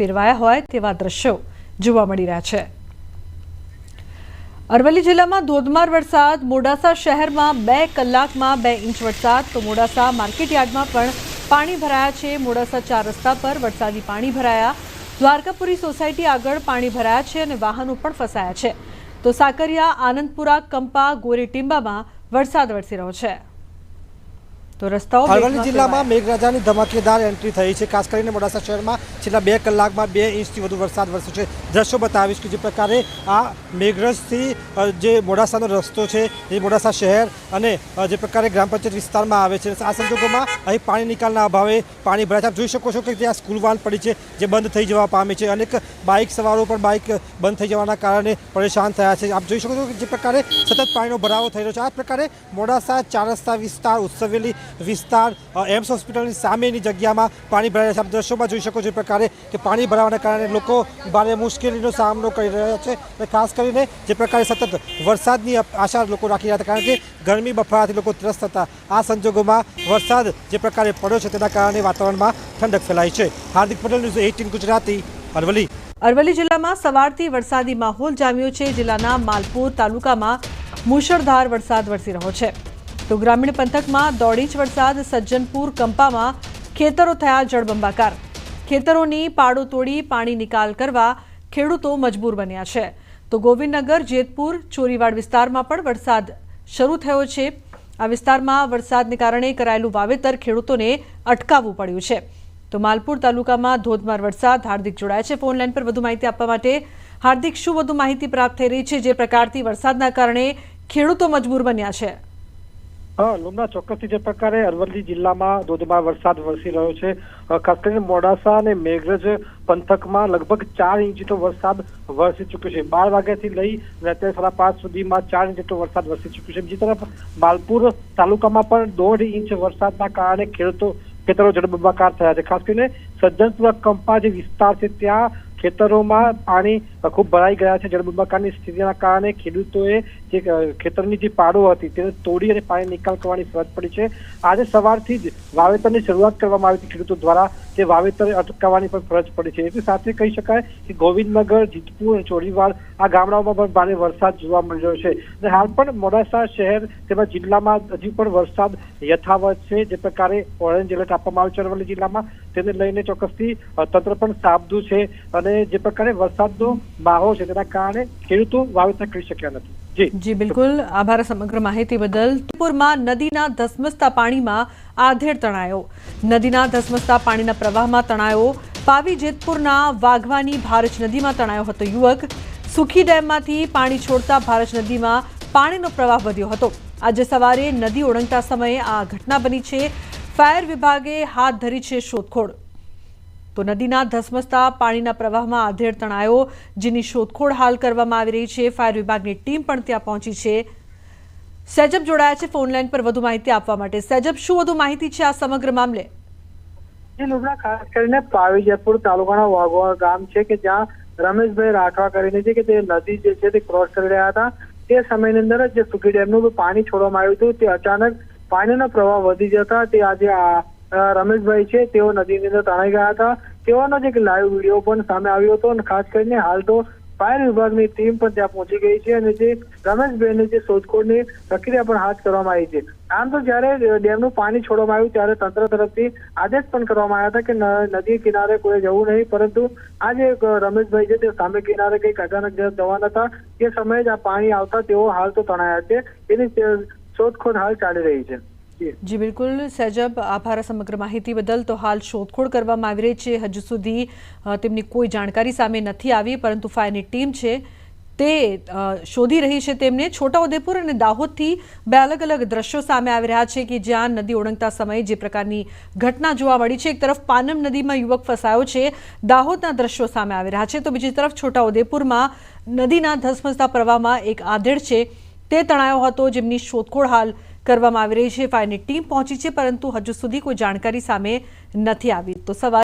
ફેરવાયા હોય તેવા દ્રશ્યો જોવા મળી રહ્યા છે. અરવલ્લી જિલ્લામાં ધોધમાર વરસાદ મોડાસા શહેરમાં બે કલાકમાં બે ઇંચ વરસાદ તો મોડાસા માર્કેટ યાર્ડમાં પણ પાણી ભરાયા છે. મોડાસા ચાર રસ્તા પર વરસાદી પાણી ભરાયા. દ્વારકાપુરી સોસાયટી આગળ પાણી ભરાયા છે અને વાહનો પણ ફસાયા છે. તો સાકરિયા આનંદપુરા કંપા ગોરીટિંબામાં વરસાદ વરસી રહ્યો છે. તો રસ્તાઓ અરવલ્લી જિલ્લામાં મેઘરાજાની ધમાકેદાર એન્ટ્રી થઈ છે. ખાસ કરીને મોડાસા શહેરમાં છેલ્લા બે કલાકમાં બે ઇંચથી વધુ વરસાદ વરસ્યો છે. દ્રશ્યો બતાવીશ કે જે પ્રકારે આ મેઘરજથી જે મોડાસાનો રસ્તો છે, એ મોડાસા શહેર અને જે પ્રકારે ગ્રામ પંચાયત વિસ્તારમાં આવે છે. આ સંજોગોમાં અહીં પાણી નિકાલના અભાવે પાણી ભરાય છે. આપ જોઈ શકો છો કે ત્યાં સ્કૂલ વાન પડી છે, જે બંધ થઈ જવા પામી છે. અનેક બાઇક સવારો પણ બાઇક બંધ થઈ જવાના કારણે પરેશાન થયા છે. આપ જોઈ શકો છો કે જે પ્રકારે સતત પાણીનો ભરાવો થઈ રહ્યો છે. આ પ્રકારે મોડાસા ચાર રસ્તા વિસ્તાર, ઉત્સવેલી વિસ્તાર એમ્સ હોસ્પિટલની સામેની જગ્યામાં પાણી ભરાયા છે. આપ દ્રશ્યોમાં જોઈ શકો છો પ્રકારે કે પાણી ભરાવાના કારણે લોકો ભારે મુશ્કેલીનો સામનો કરી રહ્યા છે અને ખાસ કરીને જે પ્રકારે સતત વરસાદની આશા લોકો રાખી રહ્યા હતા, કારણ કે ગરમી બફારાથી લોકો ત્રસ્ત હતા. આ સંજોગોમાં વરસાદ જે પ્રકારે પડ્યો છે તેના કારણે વાતાવરણમાં ઠંડક ફેલાઈ છે. Hardik Patel news eighteen Gujarati, Aravalli. Aravalli જિલ્લામાં સવારથી વરસાદી માહોલ જામ્યો છે. જિલ્લાના માલપુર તાલુકામાં મુશળધાર વરસાદ વરસી રહ્યો છે. તો ગ્રામીણ પંથકમાં દોઢ વરસાદ, સજ્જનપુર, કંપામાં ખેતરો થયા જળબંબાકાર. ખેતરોની પાડો તોડી પાણી નિકાલ કરવા ખેડૂતો મજબૂર બન્યા છે. તો ગોવિંદનગર, જેતપુર, ચોરીવાડ વિસ્તારમાં પણ વરસાદ શરૂ થયો છે. આ વિસ્તારમાં વરસાદને કારણે કરાયેલું વાવેતર ખેડૂતોને અટકાવવું પડ્યું છે. તો માલપુર તાલુકામાં ધોધમાર વરસાદ, હાર્દિક જોડાય છે. ફોન લાઈન પર વધુ માહિતી આપવા માટે હાર્દિક, શું વધુ માહિતી પ્રાપ્ત થઈ રહી છે? જે પ્રકારથી વરસાદના કારણે ખેડૂતો મજબૂર બન્યા છે. હા, લુમના ચોક્કસથી જે પ્રકારે અરવલ્લી જિલ્લામાં ધોધમાર વરસાદ વરસી રહ્યો છે. ખાસ કરીને મોડાસા અને મેઘરજ પંથકમાં લગભગ ચાર ઇંચ જેટલો વરસાદ વરસી ચૂક્યો છે. બાર વાગ્યાથી લઈ અને અત્યારે સાડા પાંચ સુધીમાં ચાર ઇંચ જેટલો વરસાદ વરસી ચૂક્યો છે. બીજી તરફ માલપુર તાલુકામાં પણ દોઢ ઇંચ વરસાદના કારણે ખેડૂતો ખેતરો જળબંબાકાર થયા છે. ખાસ કરીને સજ્જનપુરા કંપા જે વિસ્તાર છે, ત્યાં ખેતરોમાં પાણી ખૂબ ભરાઈ ગયા છે. જળબંબાકારની સ્થિતિના કારણે ખેડૂતોએ જે ખેતરની જે પાડો હતી તેને તોડી અને પાણી નિકાલ કરવાની ફરજ પડી છે. આજે સવારથી જ વાવેતરની શરૂઆત કરવામાં આવી હતી. ખેડૂતો દ્વારા તે વાવેતર અટકાવવાની પણ ફરજ પડી છે. એની સાથે કહી શકાય કે ગોવિંદનગર, જીતપુર અને ચોરીવાડ આ ગામડાઓમાં પણ ભારે વરસાદ જોવા મળી રહ્યો છે. અને હાલ પણ મોડાસા શહેર તેમજ જિલ્લામાં હજી પણ વરસાદ યથાવત છે. જે પ્રકારે ઓરેન્જ એલર્ટ આપવામાં આવ્યું છે અરવલ્લી જિલ્લામાં. તેને લઈને ચોક્કસથી તંત્ર પણ સાબદું છે અને જે પ્રકારે વરસાદનો માહોલ છે, તેના કારણે ખેડૂતો વાવેતર કરી શક્યા નથી. જી. બિલકુલ. આભાર સમગ્ર માહિતી બદલ. પુરમાં નદીના ધસમસતા પાણીમાં આધેડ તણાયો. નદીના ધસમસતા પાણીના પ્રવાહમાં તણાયો. પાવી જેતપુરના વાઘવાની ભારજ નદીમાં તણાયો હતો યુવક. સુખી ડેમમાંથી પાણી છોડતા ભારજ નદીમાં પાણીનો પ્રવાહ વધ્યો હતો. આજે સવારે નદી ઓળંગતા સમયે આ ઘટના બની છે. ફાયર વિભાગે હાથ ધરી છે શોધખોળ. તો નદીના ધસમસતા પાણીના પ્રવાહમાં આધેડ તણાયો, જેની શોધખોળ હાલ કરવામાં આવી રહી છે. ફાયર વિભાગની ટીમ પણ ત્યાં પહોંચી છે. સેજબ જોડાયા છે ફોન લાઈન પર વધુ માહિતી આપવા માટે. સેજબ, શું વધુ માહિતી છે આ સમગ્ર મામલે? ખાસ કરીને પાવી જેતપુર તાલુકાના વાઘોવા ગામ છે કે જ્યાં રમેશભાઈ રાઠવા કરીને છે કે તે નદી જે છે તે ક્રોસ કરી રહ્યા હતા. તે સમયની અંદર જ જે સુખી ડેમનું પાણી છોડવામાં આવ્યું હતું, તે અચાનક પાણીનો પ્રવાહ વધી જતા તે આજે રમેશભાઈ છે, તેઓ નદીની અંદર તણાઈ ગયા હતા. તેઓનો જ એક લાઈવ વીડિયો પણ સામે આવ્યો હતો અને ખાસ કરીને હાલ તો ફાયર વિભાગની ટીમ પણ ત્યાં પહોંચી ગઈ છે અને જે રમેશભાઈની જે શોધખોળની પ્રક્રિયા પણ હાથ કરવામાં આવી છે. આમ તો જ્યારે ડેમનું પાણી છોડવામાં આવ્યું, ત્યારે તંત્ર તરફથી આદેશ પણ કરવામાં આવ્યા હતા કે નદી કિનારે કોઈ જવું નહીં, પરંતુ આજે રમેશભાઈ છે, તે સામે કિનારે કંઈક અચાનક જવાના હતા. તે સમયે જ આ પાણી આવતા તેઓ હાલ તો તણાયા છે. એની શોધખોળ હાલ ચાલી રહી છે. જી. બિલકુલ. સહેજબ આભાર સમગ્ર માહિતી બદલ. તો હાલ શોધખોળ કરવામાં આવી રહી છે. હજુ સુધી તેમની કોઈ જાણકારી સામે નથી આવી, પરંતુ ફાયરની ટીમ છે તે શોધી રહી છે તેમને. છોટાઉદેપુર અને દાહોદથી બે અલગ અલગ દ્રશ્યો સામે આવી રહ્યા છે કે જ્યાં નદી ઓળંગતા સમયે જે પ્રકારની ઘટના જોવા મળી છે. એક તરફ પાનમ નદીમાં યુવક ફસાયો છે. દાહોદના દ્રશ્યો સામે આવી રહ્યા છે. તો બીજી તરફ છોટાઉદેપુરમાં નદીના ધસમસતા પ્રવાહમાં એક આધેડ છે. તે તણાયો હતો. જેમની શોધખોળ હાલ કરવામાં આવી રહી છે. ફાયરની ટીમ પહોંચી છે, પરંતુ હજુ સુધી કોઈ જાણકારી સામે નથી આવી. તો સવાલ